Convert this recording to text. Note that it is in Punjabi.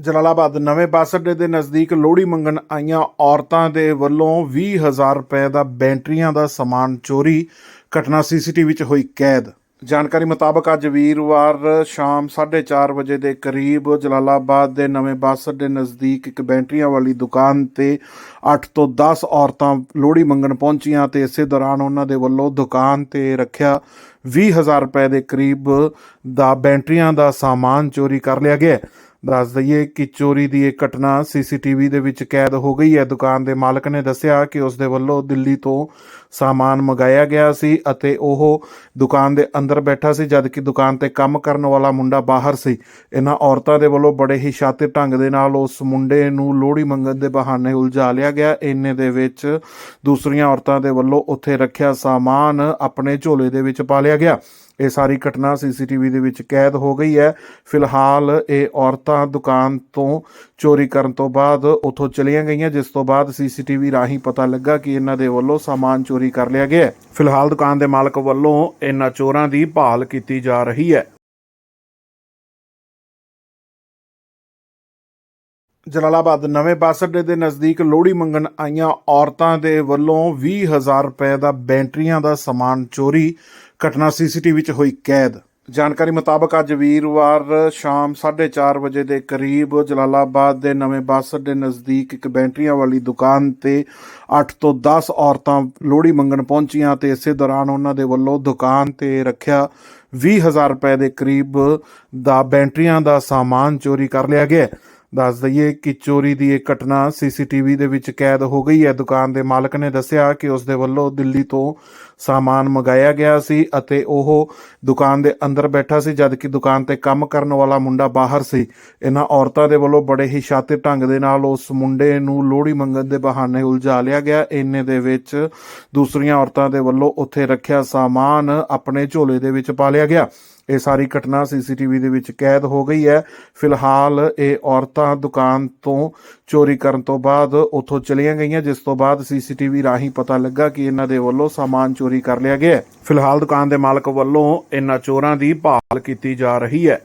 ਜਲਾਲਾਬਾਦ ਨਵੇਂ ਬੱਸ ਅੱਡੇ ਦੇ ਨਜ਼ਦੀਕ ਲੋਹੜੀ ਮੰਗਣ ਆਈਆਂ ਔਰਤਾਂ ਦੇ ਵੱਲੋਂ 20000 ਰੁਪਏ ਦਾ ਬੈਟਰੀਆਂ ਦਾ ਸਮਾਨ ਚੋਰੀ, ਘਟਨਾ ਸੀਸੀਟੀਵੀ 'ਚ ਹੋਈ ਕੈਦ। ਜਾਣਕਾਰੀ ਮੁਤਾਬਕ ਅੱਜ ਵੀਰਵਾਰ ਸ਼ਾਮ 4:30 ਵਜੇ ਦੇ ਕਰੀਬ ਜਲਾਲਾਬਾਦ ਦੇ ਨਵੇਂ ਬੱਸ ਅੱਡੇ ਨਜ਼ਦੀਕ ਇੱਕ ਬੈਟਰੀਆਂ ਵਾਲੀ ਦੁਕਾਨ ਤੇ 8 ਤੋਂ 10 ਔਰਤਾਂ ਲੋਹੜੀ ਮੰਗਣ ਪਹੁੰਚੀਆਂ ਤੇ ਇਸੇ ਦੌਰਾਨ ਉਹਨਾਂ ਦੇ ਵੱਲੋਂ ਦੁਕਾਨ ਤੇ ਰੱਖਿਆ 20000 ਰੁਪਏ ਦੇ ਕਰੀਬ ਦਾ ਬੈਟਰੀਆਂ ਦਾ ਸਾਮਾਨ ਚੋਰੀ ਕਰ ਲਿਆ ਗਿਆ। ਦੱਸ ਦਈਏ ਕਿ ਚੋਰੀ ਦੀ ਇਹ ਘਟਨਾ ਸੀਸੀਟੀਵੀ ਦੇ ਵਿੱਚ ਕੈਦ ਹੋ ਗਈ ਹੈ। ਦੁਕਾਨ ਦੇ ਮਾਲਕ ਨੇ ਦੱਸਿਆ ਕਿ ਉਸ ਦੇ ਵੱਲੋਂ ਦਿੱਲੀ ਤੋਂ ਸਾਮਾਨ ਮੰਗਾਇਆ ਗਿਆ ਸੀ ਅਤੇ ਉਹ ਦੁਕਾਨ ਦੇ ਅੰਦਰ ਬੈਠਾ ਸੀ, ਜਦਕਿ ਦੁਕਾਨ ਤੇ ਕੰਮ ਕਰਨ ਵਾਲਾ ਮੁੰਡਾ ਬਾਹਰ ਸੀ। ਇਹਨਾਂ ਔਰਤਾਂ ਦੇ ਵੱਲੋਂ ਬੜੇ ਹੀ ਸ਼ਾਤਿਰ ਢੰਗ ਦੇ ਨਾਲ ਉਸ ਮੁੰਡੇ ਨੂੰ ਲੋਹੜੀ ਮੰਗਣ ਦੇ ਬਹਾਨੇ ਉਲਝਾ ਲਿਆ ਗਿਆ। ਇੰਨੇ ਦੇ ਵਿੱਚ ਦੂਸਰੀਆਂ ਔਰਤਾਂ ਦੇ ਵੱਲੋਂ ਉੱਥੇ ਰੱਖਿਆ ਸਾਮਾਨ ਆਪਣੇ ਝੋਲੇ ਦੇ ਵਿੱਚ ਪਾ ਲਿਆ ਗਿਆ। ਇਹ ਸਾਰੀ ਘਟਨਾ ਸੀਸੀਟੀਵੀ ਦੇ ਵਿੱਚ ਕੈਦ ਹੋ ਗਈ ਹੈ। ਫਿਲਹਾਲ ਇਹ ਔਰਤਾਂ ਦੁਕਾਨ ਤੋਂ ਚੋਰੀ ਕਰਨ ਤੋਂ ਬਾਅਦ ਉੱਥੋਂ ਚਲੀਆਂ ਗਈਆਂ, ਜਿਸ ਤੋਂ ਬਾਅਦ ਸੀਸੀਟੀਵੀ ਰਾਹੀਂ ਪਤਾ ਲੱਗਾ ਕਿ ਇਹਨਾਂ ਦੇ ਵੱਲੋਂ ਸਾਮਾਨ ਚੋਰੀ ਕਰ ਲਿਆ ਗਿਆ ਫਿਲਹਾਲ ਦੁਕਾਨ ਦੇ ਮਾਲਕ ਵੱਲੋਂ ਇਹਨਾਂ ਚੋਰਾਂ ਦੀ ਭਾਲ ਕੀਤੀ ਜਾ ਰਹੀ ਹੈ। ਜਲਾਲਾਬਾਦ ਨਵੇਂ ਬੱਸ ਅੱਡੇ ਦੇ ਨਜ਼ਦੀਕ ਲੋਹੜੀ ਮੰਗਣ ਆਈਆਂ ਔਰਤਾਂ ਦੇ ਵੱਲੋਂ 20000 ਰੁਪਏ ਦਾ ਬੈਟਰੀਆਂ ਦਾ ਸਮਾਨ ਚੋਰੀ। ਘਟਨਾ ਸੀਸੀਟੀਵੀ 'ਚ ਹੋਈ ਕੈਦ। ਜਾਣਕਾਰੀ ਮੁਤਾਬਕ ਅੱਜ ਵੀਰਵਾਰ ਸ਼ਾਮ 4:30 ਵਜੇ ਦੇ ਕਰੀਬ ਜਲਾਲਾਬਾਦ ਦੇ ਨਵੇਂ ਬੱਸ ਅੱਡੇ ਨਜ਼ਦੀਕ ਇੱਕ ਬੈਟਰੀਆਂ ਵਾਲੀ ਦੁਕਾਨ ਤੇ 8 ਤੋਂ 10 ਔਰਤਾਂ ਲੋਹੜੀ ਮੰਗਣ ਪਹੁੰਚੀਆਂ ਤੇ ਇਸੇ ਦੌਰਾਨ ਉਹਨਾਂ ਦੇ ਵੱਲੋਂ ਦੁਕਾਨ ਤੇ ਰੱਖਿਆ 20000 ਰੁਪਏ ਦੇ ਕਰੀਬ ਦਾ ਬੈਟਰੀਆਂ ਦਾ ਸਾਮਾਨ ਚੋਰੀ ਕਰ ਲਿਆ ਗਿਆ। ਦੱਸ ਦਈਏ ਕਿ ਚੋਰੀ ਦੀ ਇਹ ਘਟਨਾ ਸੀਸੀਟੀਵੀ ਦੇ ਵਿੱਚ ਕੈਦ ਹੋ ਗਈ ਹੈ। ਦੁਕਾਨ ਦੇ ਮਾਲਕ ਨੇ ਦੱਸਿਆ ਕਿ ਉਸ ਦੇ ਵੱਲੋਂ ਦਿੱਲੀ ਤੋਂ ਸਾਮਾਨ ਮੰਗਾਇਆ ਗਿਆ ਸੀ ਅਤੇ ਉਹ ਦੁਕਾਨ ਦੇ ਅੰਦਰ ਬੈਠਾ ਸੀ, ਜਦਕਿ ਦੁਕਾਨ ਤੇ ਕੰਮ ਕਰਨ ਵਾਲਾ ਮੁੰਡਾ ਬਾਹਰ ਸੀ। ਇਹਨਾਂ ਔਰਤਾਂ ਦੇ ਵੱਲੋਂ ਬੜੇ ਹੀ ਸ਼ਾਤਿਰ ਢੰਗ ਦੇ ਨਾਲ ਉਸ ਮੁੰਡੇ ਨੂੰ ਲੋਹੜੀ ਮੰਗਣ ਦੇ ਬਹਾਨੇ ਉਲਝਾ ਲਿਆ ਗਿਆ। ਇੰਨੇ ਦੇ ਵਿੱਚ ਦੂਸਰੀਆਂ ਔਰਤਾਂ ਦੇ ਵੱਲੋਂ ਉੱਥੇ ਰੱਖਿਆ ਸਾਮਾਨ ਆਪਣੇ ਝੋਲੇ ਦੇ ਵਿੱਚ ਪਾ ਲਿਆ ਗਿਆ। ਇਹ ਸਾਰੀ ਘਟਨਾ ਸੀਸੀਟੀਵੀ ਦੇ ਵਿੱਚ ਕੈਦ ਹੋ ਗਈ ਹੈ। ਫਿਲਹਾਲ ਇਹ ਔਰਤਾਂ ਦੁਕਾਨ ਤੋਂ ਚੋਰੀ ਕਰਨ ਤੋਂ ਬਾਅਦ ਉੱਥੋਂ ਚਲੀਆਂ ਗਈਆਂ, ਜਿਸ ਤੋਂ ਬਾਅਦ ਸੀਸੀਟੀਵੀ ਰਾਹੀਂ ਪਤਾ ਲੱਗਾ ਕਿ ਇਹਨਾਂ ਦੇ ਵੱਲੋਂ ਸਾਮਾਨ ਚੋਰੀ ਕਰ ਲਿਆ ਗਿਆ ਫਿਲਹਾਲ ਦੁਕਾਨ ਦੇ ਮਾਲਕ ਵੱਲੋਂ ਇਹਨਾਂ ਚੋਰਾਂ ਦੀ ਭਾਲ ਕੀਤੀ ਜਾ ਰਹੀ ਹੈ।